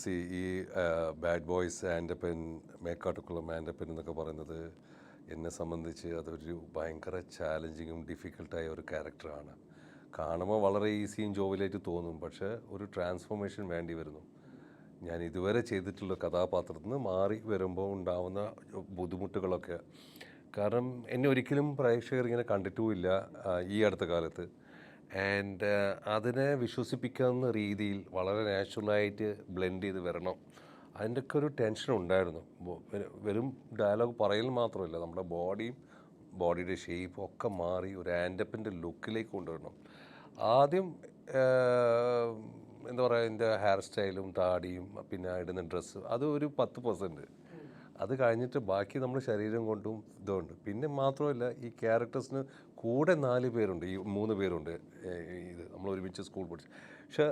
C ഈ bad boys and Andappan Mekkattukulam Andappan എന്നൊക്കെ പറയുന്നത് എന്നെ സംബന്ധിച്ച് അതൊരു ഭയങ്കര ചാലഞ്ചിങ്ങും ഡിഫിക്കൽട്ടായ ഒരു ക്യാരക്ടറാണ് കാണുമ്പോൾ വളരെ ഈസിയും ജോബിലായിട്ട് തോന്നും. പക്ഷേ ഒരു ട്രാൻസ്ഫോർമേഷൻ വേണ്ടി വരുന്നു. ഞാൻ ഇതുവരെ ചെയ്തിട്ടുള്ള കഥാപാത്രത്തിൽ നിന്ന് മാറി വരുമ്പോൾ ഉണ്ടാവുന്ന ബുദ്ധിമുട്ടുകളൊക്കെ. കാരണം എന്നെ ഒരിക്കലും പ്രേക്ഷകർ ഇങ്ങനെ കണ്ടിട്ടുമില്ല ഈ അടുത്ത കാലത്ത്. ആൻഡ് അതിനെ വിശ്വസിപ്പിക്കാവുന്ന രീതിയിൽ വളരെ നാച്ചുറലായിട്ട് ബ്ലെൻഡ് ചെയ്ത് വരണം. അതിന്റെയൊക്കെ ഒരു ടെൻഷൻ ഉണ്ടായിരുന്നു വെറും- ഡയലോഗ് പറയൽ മാത്രമല്ല നമ്മുടെ ബോഡിയും ബോഡിയുടെ ഷേപ്പും ഒക്കെ മാറി ഒരു ആൻഡപ്പിന്റെ ലുക്കിലേക്ക് കൊണ്ടുവരണം. ആദ്യം എന്താ പറയുക എന്റെ ഹെയർ സ്റ്റൈലും താടിയും പിന്നെ ഇടുന്ന ഡ്രസ്സ് അത് ഒരു പത്ത് പെർസെന്റ് അത് കഴിഞ്ഞിട്ട് ബാക്കി നമ്മൾ ശരീരം കൊണ്ടും ഇതുണ്ട്. പിന്നെ മാത്രമല്ല ഈ ക്യാരക്ടേഴ്സിന് കൂടെ നാല് പേരുണ്ട്. ഈ മൂന്ന് പേരുണ്ട്. ഇത് നമ്മൾ ഒരുമിച്ച് സ്കൂൾ പഠിച്ചു. പക്ഷെ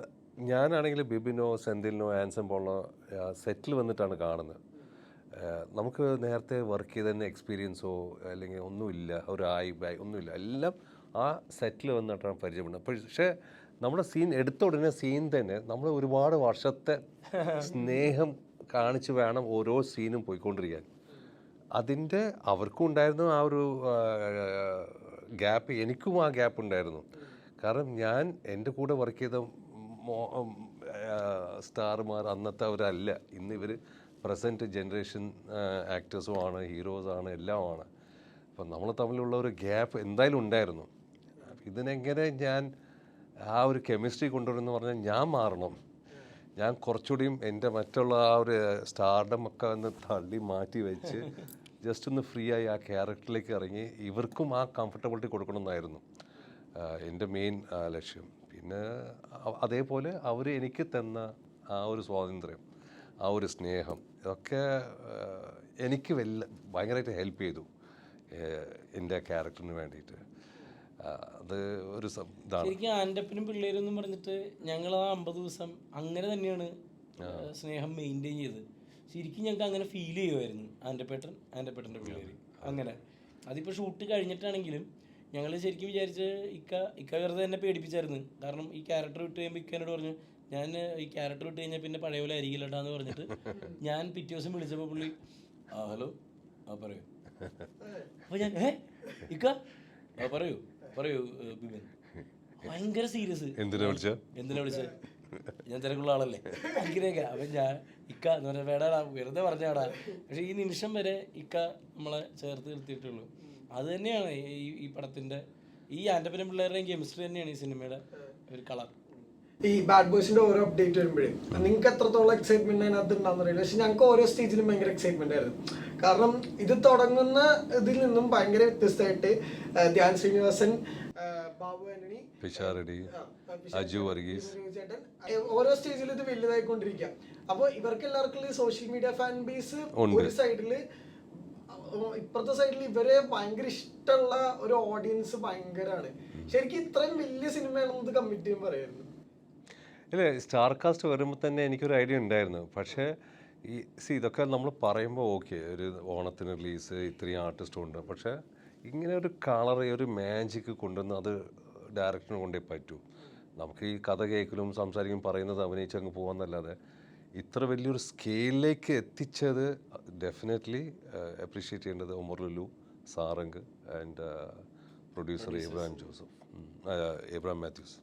ഞാനാണെങ്കിൽ ബിബിനോ സെന്തിലിനോ ആൻസൺ പോളിനോ സെറ്റിൽ വന്നിട്ടാണ് കാണുന്നത്. നമുക്ക് നേരത്തെ വർക്ക് ചെയ്തതിന് എക്സ്പീരിയൻസോ അല്ലെങ്കിൽ ഒന്നുമില്ല ഒരു ആയി ബായ് ഒന്നുമില്ല. എല്ലാം ആ സെറ്റിൽ വന്നിട്ടാണ് പരിചയപ്പെടുന്നത്. പക്ഷേ നമ്മുടെ സീൻ എടുത്ത ഉടനെ സീൻ തന്നെ നമ്മൾ ഒരുപാട് വർഷത്തെ സ്നേഹം കാണിച്ച് വേണം ഓരോ സീനും പോയിക്കൊണ്ടിരിക്കാൻ. അതിന്റെ അവർക്കും ഉണ്ടായിരുന്നു ആ ഒരു ഗ്യാപ്പ് എനിക്കും ആ ഗ്യാപ്പ് ഉണ്ടായിരുന്നു. കാരണം ഞാൻ എന്റെ കൂടെ വർക്ക് ചെയ്ത സ്റ്റാർമാർ അന്നത്തെ അവരല്ല ഇന്ന് ഇവർ പ്രസന്റ് ജനറേഷൻ ആക്ടേഴ്സും ആണ് ഹീറോസാണ് എല്ലാമാണ് അപ്പം നമ്മൾ തമ്മിലുള്ള ഒരു ഗ്യാപ്പ് എന്തായാലും ഉണ്ടായിരുന്നു. ഇതിനെങ്ങനെ ഞാൻ ആ ഒരു കെമിസ്ട്രി കൊണ്ടുവരുമെന്ന് പറഞ്ഞാൽ ഞാൻ മാറണം. ഞാൻ കുറച്ചുകൂടിയും എന്റെ മറ്റുള്ള ആ ഒരു സ്റ്റാർഡം ഒക്കെ ഒന്ന് തള്ളി മാറ്റി വെച്ച് ജസ്റ്റ് ഒന്ന് ഫ്രീ ആയി ആ ക്യാരക്ടറിലേക്ക് ഇറങ്ങി. ഇവർക്കും ആ കംഫർട്ടബിലിറ്റി കൊടുക്കണമെന്നായിരുന്നു എന്റെ മെയിൻ ലക്ഷ്യം. പിന്നെ അതേപോലെ അവർ എനിക്ക് തന്ന ആ ഒരു സ്വാതന്ത്ര്യം ആ ഒരു സ്നേഹം ഇതൊക്കെ എനിക്ക് വല്ല ഭയങ്കരമായിട്ട് ഹെൽപ്പ് ചെയ്തു എന്റെ ക്യാരക്ടറിന് വേണ്ടിയിട്ട്. അത് ഒരു ശരിക്കും ആന്റപ്പനും പിള്ളേരും പറഞ്ഞിട്ട് ഞങ്ങൾ ആ അമ്പത് ദിവസം അങ്ങനെ തന്നെയാണ് സ്നേഹം മെയിന്റെയിൻ ചെയ്തത് ശരിക്കും ഞങ്ങൾക്ക് അങ്ങനെ ഫീൽ ചെയ്യുമായിരുന്നു ആന്റപ്പേട്ടൻ ആന്റപ്പേട്ടന്റെ പിള്ളേര്. അങ്ങനെ. അതിപ്പോൾ ഷൂട്ട് കഴിഞ്ഞിട്ടാണെങ്കിലും ഞങ്ങൾ ശരിക്കും വിചാരിച്ച് ഇക്ക ഇക്ക വെറുതെ എന്നെ പേടിപ്പിച്ചായിരുന്നു. കാരണം ഈ ക്യാരക്ടർ വിട്ട് കഴിയുമ്പോൾ ഇക്ക എന്നോട് പറഞ്ഞു ഞാൻ ഈ ക്യാരക്ടർ വിട്ട് കഴിഞ്ഞാൽ പിന്നെ പഴയ പോലെ ആയിരിക്കില്ലട്ടാന്ന് പറഞ്ഞിട്ട് ഞാൻ പിറ്റേ ദിവസം വിളിച്ചപ്പോൾ പുള്ളി ആ ഹലോ ആ പറയൂ. അപ്പോൾ ഞാൻ ഏ ഇക്ക ആ പറയൂ. പറയൂ ബിബിൻ ഭയങ്കര സീരിയസ്. എന്തിനാ വിളിച്ച? എന്തിനാ വിളിച്ച? ഞാൻ തിരക്കുള്ള ആളല്ലേ. അങ്ങനെയൊക്കെ. അപ്പം ഞാൻ ഇക്ക എന്ന് പറഞ്ഞാൽ വേടാടാ വെറുതെ പറഞ്ഞാടാ. പക്ഷെ ഈ നിമിഷം വരെ ഇക്ക നമ്മളെ ചേർത്ത് നിർത്തിയിട്ടുള്ളൂ. അത് തന്നെയാണ് ഈ ഈ പടത്തിന്റെ ഈ ആന്റപ്പനം പിള്ളേരുടെയും കെമിസ്ട്രി തന്നെയാണ് ഈ സിനിമയുടെ ഒരു കളർ ഈ ബാഡ് ബോയ്സിന്റെ ഓരോ അപ്ഡേറ്റ് വരുമ്പോഴേ നിങ്ങൾക്ക് എത്രത്തോളം എക്സൈറ്റ്മെന്റ് അതിനകത്ത് ഉണ്ടാകുന്നറിയില്ല പക്ഷെ ഞങ്ങൾക്ക് ഓരോ സ്റ്റേജിലും ഭയങ്കര എക്സൈറ്റ്മെന്റ് ആയിരുന്നു. കാരണം ഇത് തുടങ്ങുന്ന ഇതിൽ നിന്നും ഭയങ്കര വ്യത്യസ്തമായിട്ട് ധ്യാൻ ശ്രീനിവാസൻ ബാബു ആന്റണി പിഷാരടി അജു വർഗീസ്. ചേട്ടൻ. ഓരോ സ്റ്റേജിൽ ഇത് വലുതായിക്കൊണ്ടിരിക്കുക അപ്പോൾ ഇവർക്ക് എല്ലാവർക്കും ഈ സോഷ്യൽ മീഡിയ ഫാൻ ബേസ് ഒരു സൈഡിൽ ഇപ്പുറത്തെ സൈഡിൽ ഇവരെ ഭയങ്കര ഇഷ്ടമുള്ള ഒരു ഓഡിയൻസ് ഭയങ്കരമാണ് ശരിക്കും ഇത്രയും വലിയ സിനിമയാണെന്ന് ഇത് കമ്മിറ്റ് ചെയ്യാൻ പറയായിരുന്നു ഇല്ല സ്റ്റാർ കാസ്റ്റ് വരുമ്പോൾ തന്നെ എനിക്കൊരു ഐഡിയ ഉണ്ടായിരുന്നു. പക്ഷേ ഈ സി ഇതൊക്കെ നമ്മൾ പറയുമ്പോൾ ഓക്കെ ഒരു ഓണത്തിന് റിലീസ് ഇത്രയും ആർട്ടിസ്റ്റും ഉണ്ട്. പക്ഷേ ഇങ്ങനെ ഒരു കളർ ഒരു മാജിക്ക് കൊണ്ടുവന്ന് അത് ഡയറക്ടറിന് കൊണ്ടേ പറ്റൂ. നമുക്ക് ഈ കഥ കേൾക്കലും സംസാരിക്കും പറയുന്നത് അഭിനയിച്ച് അങ്ങ് പോകാമെന്നല്ലാതെ ഇത്ര വലിയൊരു സ്കെയിലിലേക്ക് എത്തിച്ചത് ഡെഫിനറ്റ്ലി അപ്രീഷിയേറ്റ് ചെയ്യേണ്ടത് ഉമർ ലുലു സാറങ്ക് ആൻഡ് പ്രൊഡ്യൂസർ എബ്രാഹിം ജോസഫ്. എബ്രാഹിം മാത്യൂസ്.